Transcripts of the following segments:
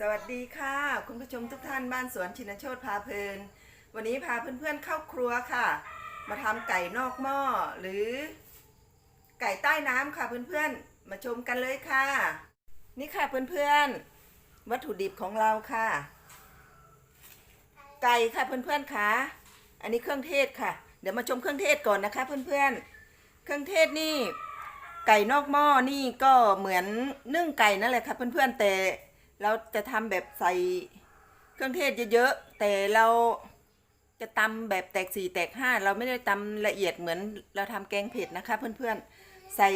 สวัสดีค่ะ คุณผู้ชมทุกท่านบ้านสวนชินโชตพาเพลิน วันนี้พาเพื่อนๆเข้าครัวค่ะ มาทำไก่นอกหม้อหรือ ไก่ใต้น้ำค่ะเพื่อนๆ มาชมกันเลยค่ะ นี่ค่ะเพื่อนๆ วัตถุดิบของเราค่ะ ไก่ค่ะเพื่อนๆค่ะอันนี้เครื่องเทศค่ะ เดี๋ยวมาชมเครื่องเทศก่อนนะคะ เพื่อนๆ เครื่องเทศนี่ ไก่นอกหม้อนี่ก็เหมือนนึ่งไก่นั่นแหละค่ะเพื่อนๆแต่ เราจะทำแบบใส่เครื่องเทศเยอะๆ แต่เราจะตำแบบแตกสี่แตกห้าเราไม่ได้ตำละเอียดเหมือนเราทำแกงเผ็ดนะคะ เพื่อนๆ ใส่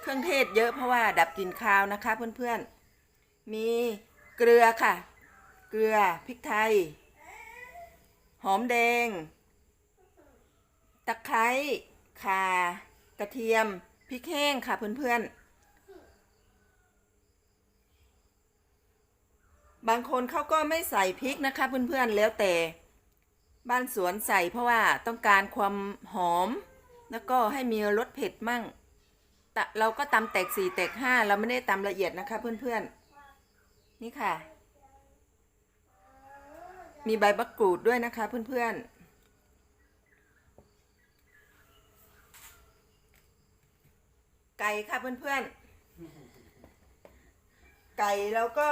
เครื่องเทศเยอะเพราะว่าดับกลิ่นคาวนะคะ เพื่อนๆ มีเกลือค่ะ เกลือพริกไทย หอมแดง ตะไคร้ข่ากระเทียมพริกแห้งค่ะเพื่อนๆ บางคนเขาก็ไม่ใส่พริกนะคะ เพื่อนๆแล้วแต่ บ้านสวนใส่เพราะว่าต้องการความหอม แล้วก็ให้มีรสเผ็ดมั่ง เราก็ตำแตกสี่แตกห้าเราไม่ได้ตำละเอียดนะคะเพื่อนๆ นี่ค่ะ มีใบมะกรูดด้วยนะคะเพื่อนๆไก่ค่ะเพื่อนๆ ไก่แล้วก็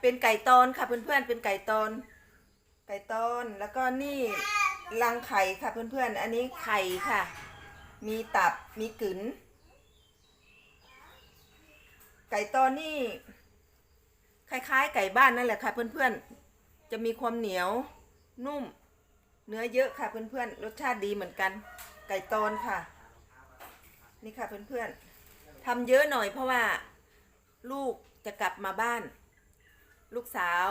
เป็นไก่ตอนค่ะเพื่อนๆเป็นไก่ตอน ไก่ตอนแล้วก็นี่รังไข่ค่ะเพื่อนๆ อันนี้ไข่ค่ะ มีตับมีกึ๋นไก่ตอนนี่คล้ายๆ ไก่บ้านนั่นแหละค่ะ เพื่อนๆ จะมีความเหนียวนุ่ม เนื้อเยอะค่ะเพื่อนๆ รสชาติดีเหมือนกัน ไก่ตอนค่ะ นี่ค่ะเพื่อนๆทำเยอะหน่อยเพราะว่า ลูกจะกลับมาบ้าน ลูกสาว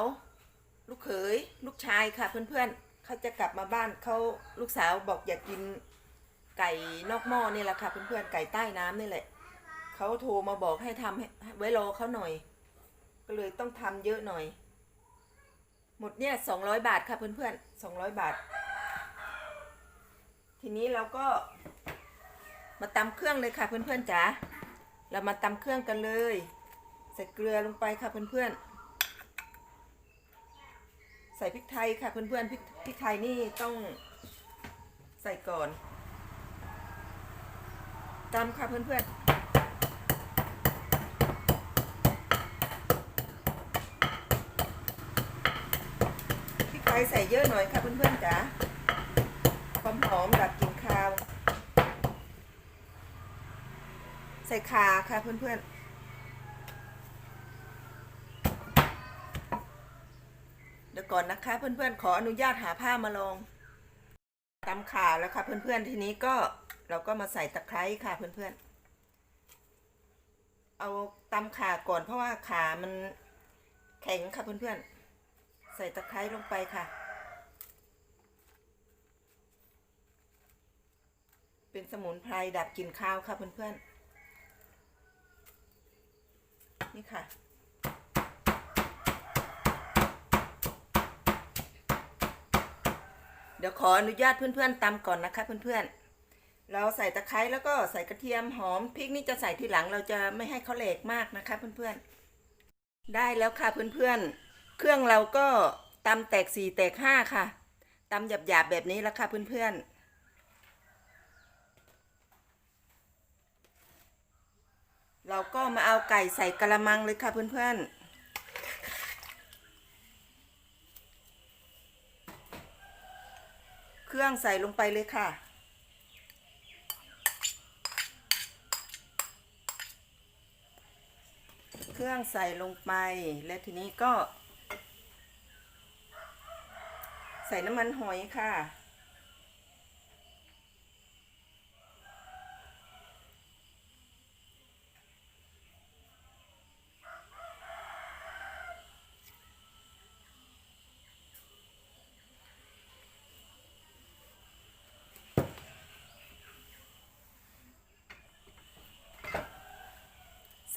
ลูกเขย ลูกชายค่ะ เพื่อนๆเขาจะกลับมาบ้านเขาลูกสาวบอกอยากกินไก่นอกหม้อนี่แหละค่ะ เพื่อนๆไก่ใต้น้ำนี่แหละเขาโทรมาบอกให้ทำให้ไว้รอเขาหน่อย ก็เลยต้องทำเยอะหน่อย หมดเนี่ยสองร้อยบาทค่ะเพื่อนๆสองร้อยบาท ทีนี้เราก็มาตำเครื่องเลยค่ะเพื่อนๆจ๋าเรามาตำเครื่องกันเลย ใส่เกลือลงไปค่ะเพื่อนๆ ใส่พริกไทยค่ะเพื่อนๆพริกพริกไทยนี่ต้องใส่ก่อนตำค่ะเพื่อนๆพริกไทยใส่เยอะหน่อยค่ะเพื่อนๆจ๋าความหอมดับกลิ่นคาว ใส่ขาค่ะเพื่อนๆ ดี๋ยวก่อนนะคะ เพื่อนๆ ขออนุญาตหาผ้ามาลองตำขาแล้วค่ะ เพื่อนๆ ทีนี้ก็เราก็มาใส่ตะไคร้ค่ะเพื่อนๆ เอาตำขาก่อนเพราะว่าขามันแข็งค่ะเพื่อนๆ ใส่ตะไคร้ลงไปค่ะ เป็นสมุนไพรดับกลิ่นคาวค่ะเพื่อนๆ นี่ค่ะ เดี๋ยวขออนุญาตเพื่อนๆตำก่อนนะคะเพื่อนๆ เราใส่ตะไคร้แล้วก็ใส่กระเทียมหอมพริกนี่จะใส่ทีหลังเราจะไม่ให้เขาเหลกมากนะคะเพื่อนๆ ได้แล้วค่ะเพื่อนๆ เครื่องเราก็ตำแตกสี่แตกห้าค่ะตำหยาบๆแบบนี้แล้วค่ะเพื่อนๆเราก็มาเอาไก่ใส่กระมังเลยค่ะเพื่อนๆ เค รื่องใส่ลงไปเลยค่ะ เครื่องใส่ลงไป และทีนี้ก็ ใส่น้ำมันหอยค่ะ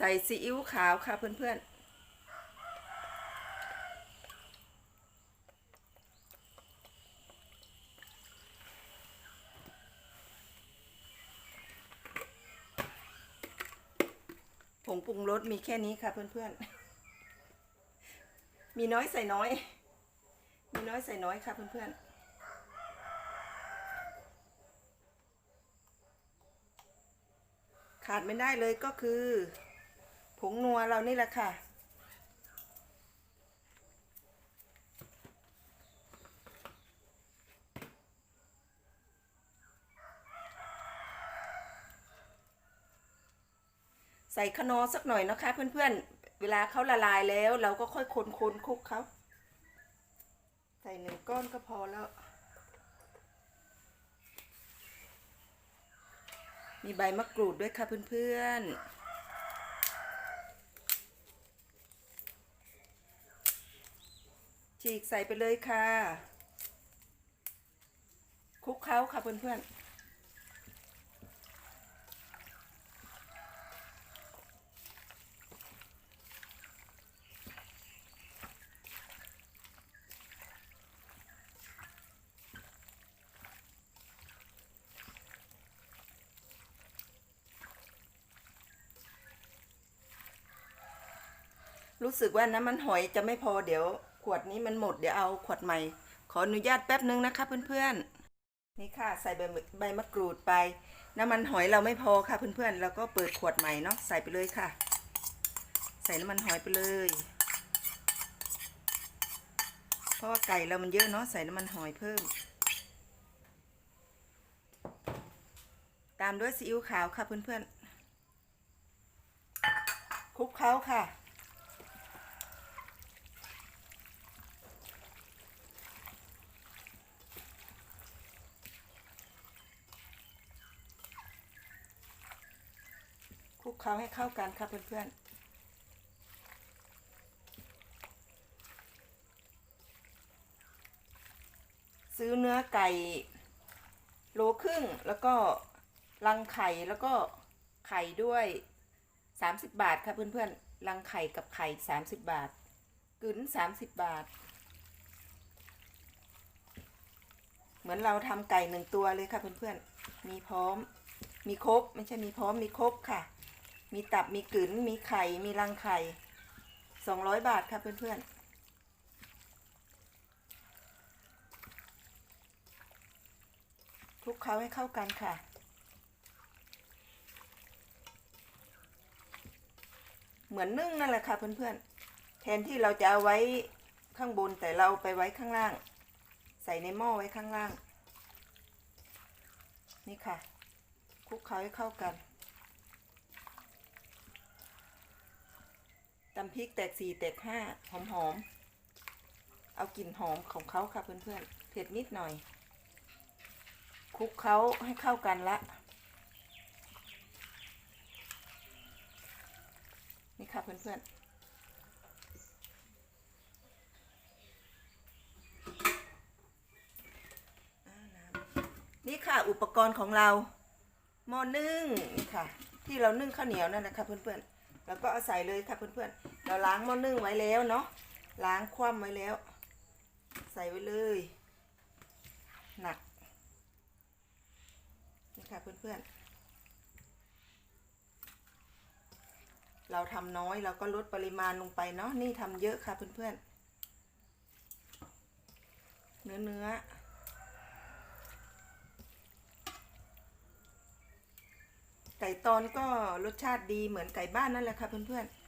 ใส่ซีอิ๊วขาวค่ะเพื่อนๆ ผงปรุงรสมีแค่นี้ค่ะเพื่อนมีน้อยใส่น้อย มีน้อยใส่น้อยค่ะเพื่อนๆขาดไม่ได้เลยก็คือ ผงนัวเรานี่แหละค่ะ ใส่ขนอสักหน่อยนะคะ เพื่อนๆ เวลาเขาละลายแล้วเราก็ค่อยคนคนคลุกเขาใส่หนึ่งก้อนก็พอแล้ว มีใบมะกรูดด้วยค่ะเพื่อนๆ ฉีกใส่ไปเลยค่ะคลุกเคล้าค่ะเพื่อนๆรู้สึกว่าน้ำมันหอยจะไม่พอเดี๋ยว ขวดนี้มันหมดเดี๋ยวเอาขวดใหม่ ขออนุญาตแป๊บนึงนะคะเพื่อนๆนี่ค่ะใส่ใบใบมะกรูดไป น้ำมันหอยเราไม่พอค่ะเพื่อนๆแล้วก็เปิดขวดใหม่เนาะใส่ไปเลยค่ะ ใส่น้ำมันหอยไปเลย เพราะว่าไก่เรามันเยอะเนาะใส่น้ำมันหอยเพิ่ม ตามด้วยซีอิ๊วขาวค่ะเพื่อนๆคลุกเคล้าค่ะ เคล้าให้เข้ากันค่ะเพื่อนๆซื้อเนื้อไก่โลครึ่งแล้วก็รังไข่แล้วก็ไข่ด้วย 30 บาทค่ะเพื่อนๆรังไข่กับไข่ 30 บาทกึ๋น30 บาท เหมือนเราทำไก่หนึ่งตัวเลยค่ะเพื่อนๆมีพร้อมมีครบไม่ใช่มีพร้อมมีครบค่ะ มีตับมีกึ๋นมีไข่ มีรังไข่สองร้อยบาทค่ะเพื่อนๆคลุกเคล้าให้เข้ากันค่ะ เหมือนนึ่งนั่นแหละค่ะเพื่อนๆ แทนที่เราจะเอาไว้ข้างบนแต่เราไปไว้ข้างล่าง ใส่ในหม้อไว้ข้างล่าง นี่ค่ะคลุกเคล้าให้เข้ากัน ตำพริกแตกสี่แตกห้าหอมหอมๆเอากลิ่นหอมของเขาค่ะเพื่อนๆเผ็ดนิดหน่อยคลุกเขาให้เข้ากันละ นี่ค่ะเพื่อนๆอ้าวน้ำนี่ค่ะอุปกรณ์ของเราหม้อนึ่งนี่ค่ะ ที่เรานึ่งข้าวเหนียวนั่นนะคะเพื่อนๆแล้วก็เอาใส่เลยค่ะเพื่อนๆ เราล้างหม้อนึ่งไว้แล้วเนาะล้างคว่ำไว้แล้ว ใส่ไว้เลย หนักนี่ค่ะเพื่อนๆ เราทำน้อยเราก็ลดปริมาณลงไปเนาะนี่ทำเยอะค่ะเพื่อนๆ เนื้อเนื้อไก่ตอนก็รสชาติดีเหมือนไก่บ้านนั่นแหละค่ะเพื่อนๆ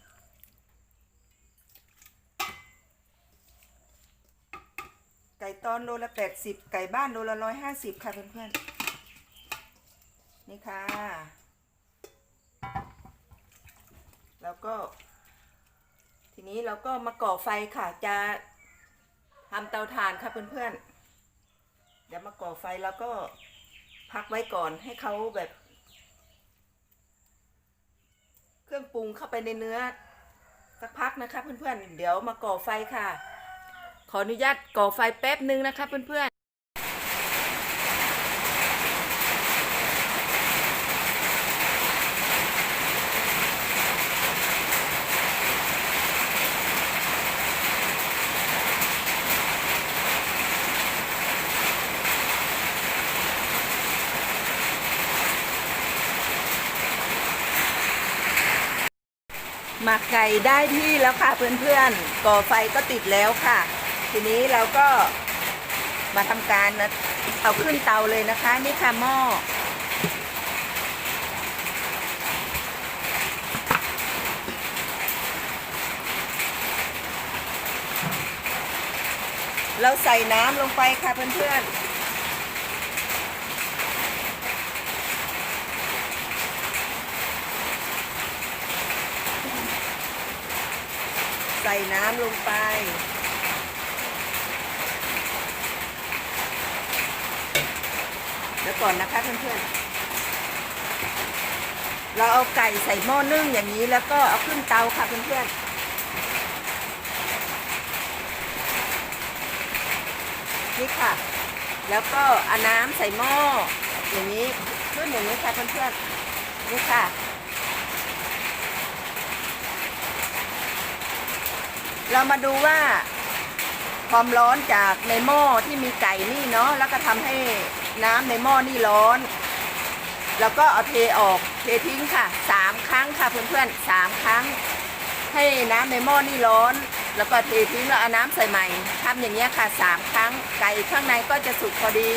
ไก่ ตอนโลละแปดสิบไก่บ้านโลละร้อยห้าสิบค่ะเพื่อนๆ นี่ค่ะ แล้วก็ ทีนี้เราก็มาก่อไฟค่ะ จะทำเตาถ่านค่ะเพื่อนๆ เดี๋ยวมาก่อไฟแล้วก็พักไว้ก่อนให้เขาแบบ เครื่องปรุงเข้าไปในเนื้อสักพักนะคะเพื่อนๆ เดี๋ยวมาก่อไฟค่ะ ขออนุญาตก่อไฟแป๊บนึงนะคะเพื่อนๆหมักไก่ได้ที่แล้วค่ะเพื่อนๆก่อไฟก็ติดแล้วค่ะ ทีนี้เราก็มาทำการนะเอาขึ้นเตาเลยนะคะ นี่ค่ะหม้อเราใส่น้ำลงไปค่ะเพื่อนๆใส่น้ำลงไป เดี๋ยว ก่อนนะคะเพื่อนๆ เราเอาไก่ใส่หม้อนึ่งอย่างนี้แล้วก็เอาขึ้นเตาค่ะเพื่อนๆ นี่ค่ะ แล้วก็เอาน้ำใส่หม้ออย่างนี้ขึ้นอย่างนี้ค่ะเพื่อนๆ นี่ค่ะเรามาดูว่าความร้อนจากในหม้อที่มีไก่นี่เนาะแล้วก็ทำให้ น้ำในหม้อนี่ร้อน แล้วก็เอาเทออกเททิ้งค่ะสามครั้งค่ะเพื่อนๆสามครั้ง ให้น้ำในหม้อนี่ร้อน แล้วก็เททิ้งแล้วเอาน้ำใส่ใหม่ทำอย่างเงี้ยค่ะสามครั้ง ไก่ข้างในก็จะสุกพอดี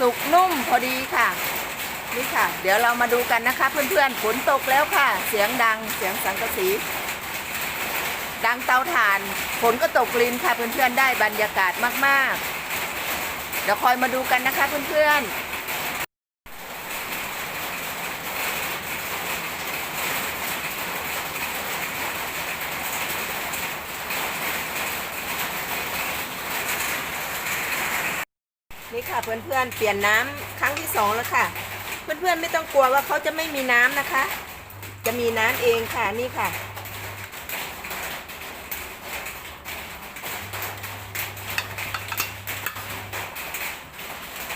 สุกนุ่มพอดีค่ะนี่ค่ะ เดี๋ยวเรามาดูกันนะคะ เพื่อนๆฝนตกแล้วค่ะ เสียงดังเสียงสังกะสี ดังเตาถ่านฝนก็ตกลินค่ะเพื่อนๆได้บรรยากาศมากๆ เดี๋ยวคอยมาดูกันนะคะเพื่อนๆนี่ค่ะเพื่อนๆเปลี่ยนน้ำครั้งที่สองแล้วค่ะ เพื่อนๆไม่ต้องกลัวว่าเขาจะไม่มีน้ำนะคะ จะมีน้ำเองค่ะนี่ค่ะ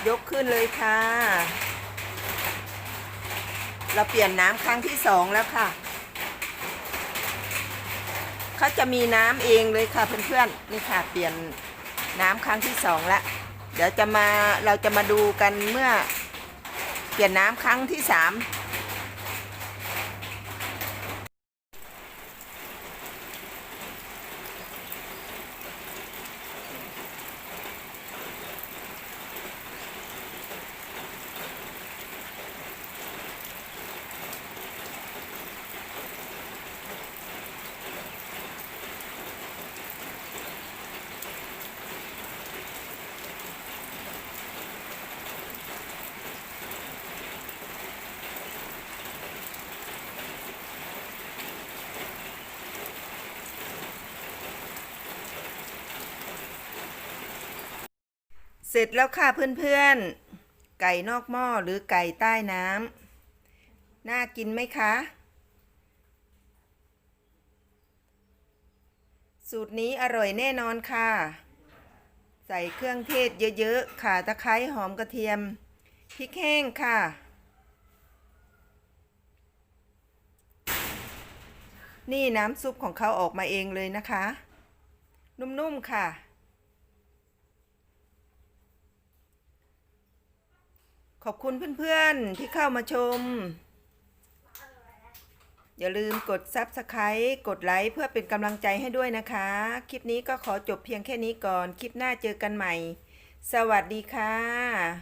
ยกขึ้นเลยค่ะ เราเปลี่ยนน้ำครั้งที่สองแล้วค่ะเขาจะมีน้ำเองเลยค่ะเพื่อนๆนี่ค่ะเปลี่ยนน้ำครั้งที่สองแล้วเดี๋ยวจะมาเราจะมาดูกันเมื่อ เปลี่ยนน้ำครั้งที่สาม เสร็จแล้วค่ะเพื่อนๆ ไก่นอกหม้อหรือไก่ใต้น้ำน่ากินไหมคะ สูตรนี้อร่อยแน่นอนค่ะ ใส่เครื่องเทศเยอะๆ ข่าตะไคร้หอมกระเทียม พริกแห้งค่ะ นี่น้ำซุปของเขาออกมาเองเลยนะคะ นุ่มๆค่ะ อบคุณเพื่อนๆ ที่เข้ามาชม อย่าลืมกด Subscribe กดไลค์เพื่อเป็นกำลังใจให้ด้วยนะคะ คลิปนี้ก็ขอจบเพียงแค่นี้ก่อน คลิปหน้าเจอกันใหม่ สวัสดีค่ะ